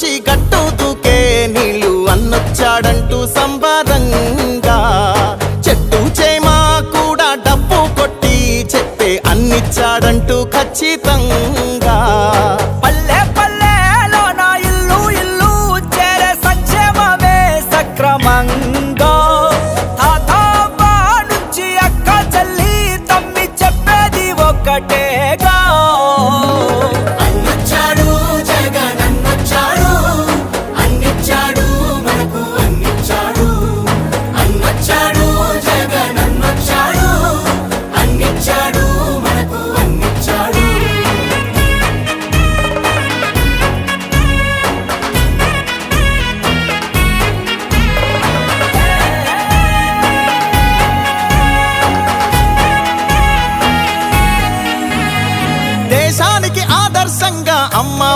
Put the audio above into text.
నుంచి గట్టు దూకే నీళ్ళు అన్నొచ్చాడంటూ సంబరంగా. చెట్టు చేమా కూడా డబ్బు కొట్టి చెప్పే అన్నిచ్చాడంటూ ఖచ్చితంగా. పల్లె పల్లెలో నా ఇల్లు ఇల్లు చేరే సంక్షేమమే సక్రమంగా. తాత అవ్వ నుంచి అక్క చెల్లి తమ్మి చెప్పేది ఒక్కటేగా.